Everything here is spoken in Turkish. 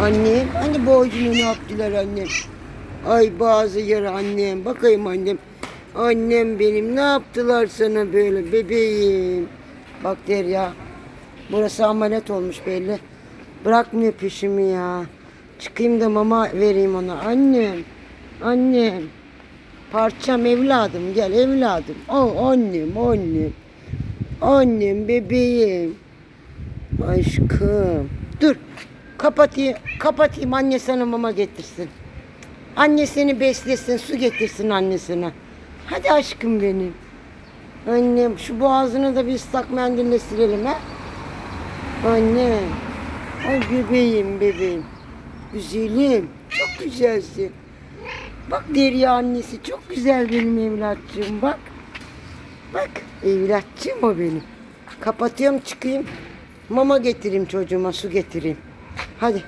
Annem, hani boğazını ne yaptılar annem? Ay bazı yer annem, bakayım annem. Annem benim ne yaptılar sana böyle bebeğim? Bak Derya, burası ameliyat olmuş belli. Bırakmıyor peşimi ya. Çıkayım da mama vereyim ona. Annem, annem. Parçam evladım gel evladım. Oh annem, annem. Annem bebeğim. Aşkım. Dur. Kapatayım. Kapatayım anne sana mama getirsin. Anne seni beslesin, su getirsin annesine. Hadi aşkım benim. Annem şu boğazını da bir ıslak mendille silelim ha. Anne. Ay bebeğim bebeğim. Güzelim. Çok güzelsin. Bak Derya annesi çok güzel benim evlatçığım bak. Bak evlatçığım o benim. Kapatıyorum çıkayım. Mama getireyim çocuğuma su getireyim. Hadi.